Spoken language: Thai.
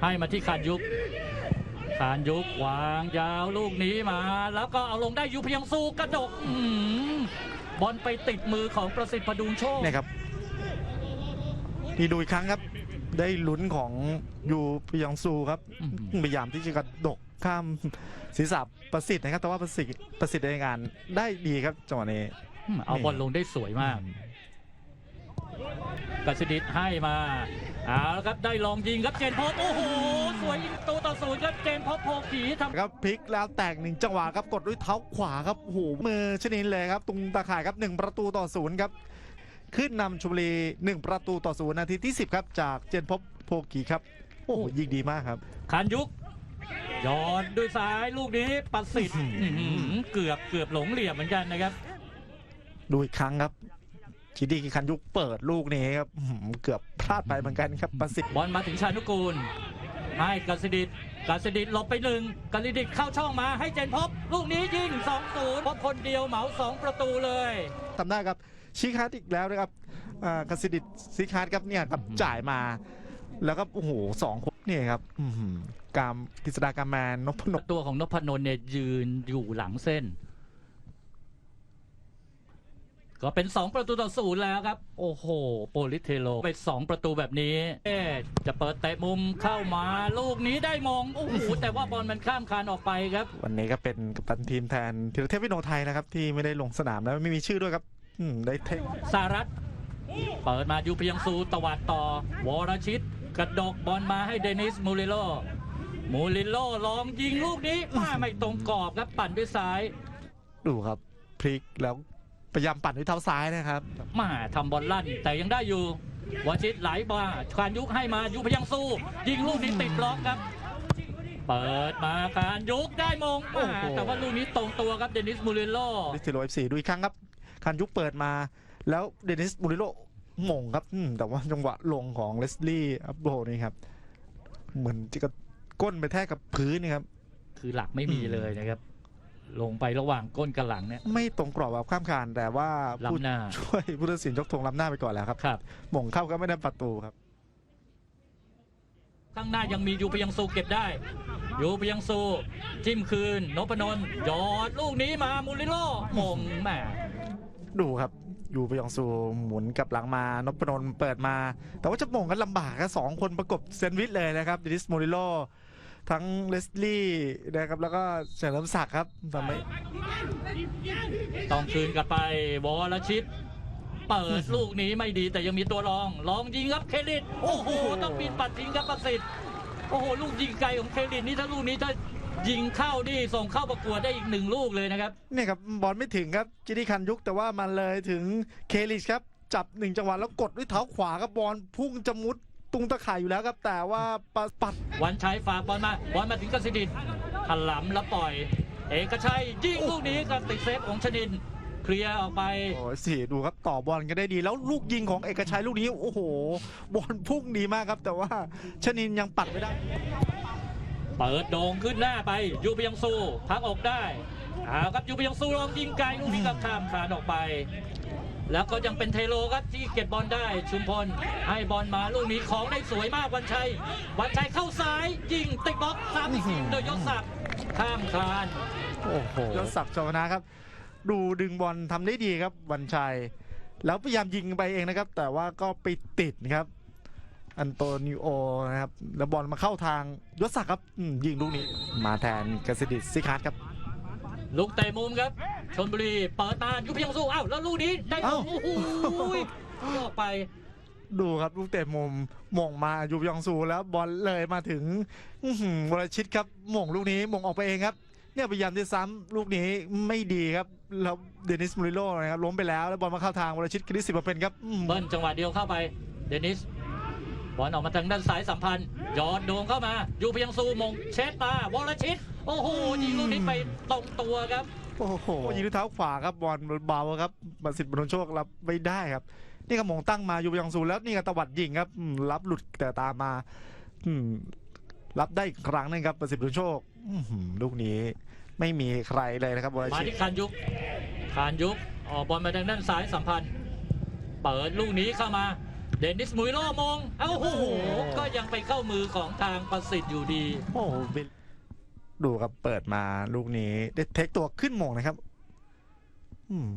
ให้มาที่คานยุกคานยุกวางยาวลูกนี้มา แล้วก็เอาลงได้อยู่เพียงสู้กระดกอื้อหือบอลไปติดมือของประสิทธิ์พดุงโชคเนี่ยครับนี่ดูอีกครั้งครับ ได้ลุ้นของยูปยองซูครับอื้อหือพยายามที่จะกระดกข้ามศีรษะประสิทธิ์นะครับ แต่ว่าประสิทธิ์ประสิทธิ์ในงานได้ดีครับจังหวะนี้เอาบอลลงได้สวยมากกสิดิตให้มา เอาละครับได้ลองยิงครับเจนพบโอ้โหสวยยิงตัวต่อศูนย์ครับเจนพบโพขีทำครับพลิกแล้วแตกหนึ่งจังหวะครับกดด้วยเท้าขวาครับโอ้โหมือชนินเลยครับตรงตาข่ายครับหนึ่งประตูต่อศูนย์ครับขึ้นนำชมบุรีหนึ่งประตูต่อศูนย์นาทีที่ 10 ครับ จากเจนพบโพกีครับโอ้โหยิงดีมากครับคานยุกย้อนด้วยซ้ายลูกนี้ประสิทธิ์อื้อหืออื้อหือเกือบเกือบหลงเหลี่ยมเหมือนกันนะครับดูอีกครั้งครับ ชิดีคันยุกเปิดลูกนี้ครับอื้อหือเกือบพลาดไปเหมือนกันครับประสิทธิ์บอลมาถึงชานุกูล ให้กสิดิตกสิดิตหลบไปหนึ่งกสิดิตเข้าช่องมาให้เจนพบ ลูกนี้ยิง2 0พบคนเดียวเหมา 2 ประตูเลยทำได้ครับชิคาร์ดอีกแล้วนะครับอ่ากสิดิตซิคาร์ดครับเนี่ยครับอื้อหือจ่ายมาแล้วก็โอ้โหสองคนนี่ครับอื้อหือกามกฤษดากามแมนนพนพตัวของนพนนท์เนี่ยยืนอยู่หลังเส้น ก็เป็น 2 ประตูต่อศูนย์แล้วครับ โอ้โห โปลิเทโลไป2ประตูแบบนี้เอ๊ะจะเปิดเตะมุมเข้ามาลูกนี้ได้มอง โอ้โห แต่ว่าบอลมันข้ามคานออกไปครับ วันนี้ก็เป็นกัปตันทีมแทนธีรเทพวิโนไทยนะครับ ที่ไม่ได้ลงสนามแล้วไม่มีชื่อด้วยครับ อืมได้เทคสารัตเปิดมาอยู่เพียงซูตวัดต่อ วรชิต กระดกบอลมาให้เดนิสมูริโลมูริโลลองยิงลูกนี้มาไม่ตรงกรอบครับปั่นด้วยซ้าย ดูครับพลิกแล้ว พยายามปั่นด้วยเท้าซ้ายนะครับ มาทำบอลลั่นแต่ยังได้อยู่วชิตไหลมาคานยุกให้มายุพยังสู้ ยิงลูกนี้ติดบล็อกครับ เปิดมาคานยุกได้มงโอ้โหแต่ว่าลูกนี้ตรงตัวครับเดนิสมูริโลดิสติโลเอฟซีดูอีกครั้งครับคันยุคเปิดมา แล้วเดนิสมูริโลหม่งครับอืมแต่ว่าจังหวะลงของเลสลี่อัพโบนี่ครับ เหมือนจะกระก้นไปแทกกับพื้นนี่ครับ คือหลักไม่มีอืมเลยนะครับ ลงไประหว่างก้นกับหลังเนี่ย ไม่ตรงกรอบแบบข้ามคานแต่ว่าผู้ล้ำหน้า ช่วยผู้ตัดสินยกธงล้ำหน้าไปก่อนแล้วครับ ครับ หม่งเข้าก็ไม่ได้ประตูครับ ข้างหน้ายังมียูพยังซูเก็บได้ ยูพยังซูจิ้มคืนนพนนท์ยอดลูกนี้มามูริโลมงแหมดูครับ อยู่ไปยองซูหมุนกลับหลังมานพนนท์เปิดมา แต่ว่าจะหม่งกันลำบากครับสองคนประกบเซนด์วิชเลยนะครับเดนิสโมริโล ทั้งเลสลี่นะครับแล้วก็เฉลิมศักดิ์ครับทำให้ต้องคืนกลับไปวรชิต เปิดลูกนี้ไม่ดีแต่ยังมีตัวรองลองยิงครับเคลิดโอ้โห ต้องบินปัดทิ้งครับประสิทธิ์โอ้โห ลูกยิงไกลของเคลิดนี่ถ้าลูกนี้ถ้ายิงเข้านี่ส่งเข้าประกวดได้อีกหนึ่งลูกเลยนะครับเนี่ยครับบอลไม่ถึงครับจิดีคันยุกแต่ว่ามันเลยถึงเคลิชครับจับหนึ่งจังหวะแล้วกดด้วยเท้าขวาครับบอลพุ่งจะมุด ตุงตะข่ายอยู่แล้วครับ แต่ว่าปัดปัดวันชัยฝากบอลมาบอลมาถึงกสิดินถลำแล้วปล่อย เอกชัยยิงลูกนี้กับติดเซฟของชนินเคลียร์ออกไปโอ้ยสี่ดูครับต่อบอลกันได้ดี แล้วลูกยิงของเอกชัยลูกนี้ โอ้โห บอลพุ่งดีมากครับ แต่ว่าชนินยังปัดไม่ได้ เปิดโด่งขึ้นหน้าไป ยูไปยังซูพักอกได้เอาครับยูไปยังซูลองยิงไกลลูกนี้กับข้ามคานออกไป แล้วก็ยังเป็นเทโลครับที่เก็บบอลได้ชุมพล ให้บอลมาลูกนี้ของได้สวยมากวันชัย วันชัยเข้าซ้ายยิงติดบล็อกซ้ำอีกทีโดยยศศักดิ์ข้ามคานโอ้โหยศศักดิ์ชวนะครับ ดูดึงบอลทำได้ดีครับวันชัย แล้วพยายามยิงไปเองนะครับ แต่ว่าก็ไปติดนะครับ อันโตนิโอนะครับ แล้วบอลมาเข้าทางยศศักดิ์ครับอืมยิงลูกนี้ มาแทนกสิดิตซิคาร์ดครับ ลูกเตะมุมครับชนบุรีเปิดมายูไปยังซูอ้าวแล้วลูกนี้ได้เอ้าโอ้โหออกไป ดูครับลูกเตะมุมหม่งมาอยู่ยองซูแล้วบอลเลยมาถึงอื้อหือวรชิตครับหม่งลูกนี้หม่งออกไปเองครับเนี่ยพยายามจะซ้ำลูกนี้ไม่ดีครับแล้วเดนิสมูริโลนะครับล้มไปแล้วแล้วบอลมาเข้าทางวรชิตคริสสิบเป็นครับอืมเบิ้ลจังหวะเดียวเข้าไปเดนิสบอลออกมาทางด้านซ้ายสัมพันธ์ยอดโด่งเข้ามาอยู่เพียงซูมงเช็ดตาวรชิต โอ้โหยิงลูกนี้ไปตรงตัวครับ โอ้โหยิงด้วยเท้าขวาครับบอลเบาครับบัสิทธิ์บรรโชครับรับไม่ได้ครับ นี่ก็หมงตั้งมาอยู่ยองซูแล้วนี่ก็ตวัดยิงครับอืมรับหลุดแต่ตามมาอืมรับได้อีกครั้งหนึงครับประสิทธิ์บรรโชคอื้อหือลูกนี้ไม่มีใครเลยนะครับวรมาชิตที่คานยุกคานยุกออกบอลมาทางด้านซ้ายสัมพันธ์ เปิดลูกนี้เข้ามา เดนิสมุยโลมง เอ้าโอ้โห ก็ยังไปเข้ามือของทางประสิทธิ์อยู่ดี โอ้โหบิล ดูครับเปิดมาลูกนี้ได้เทคตัวขึ้นหมงนะครับ อืม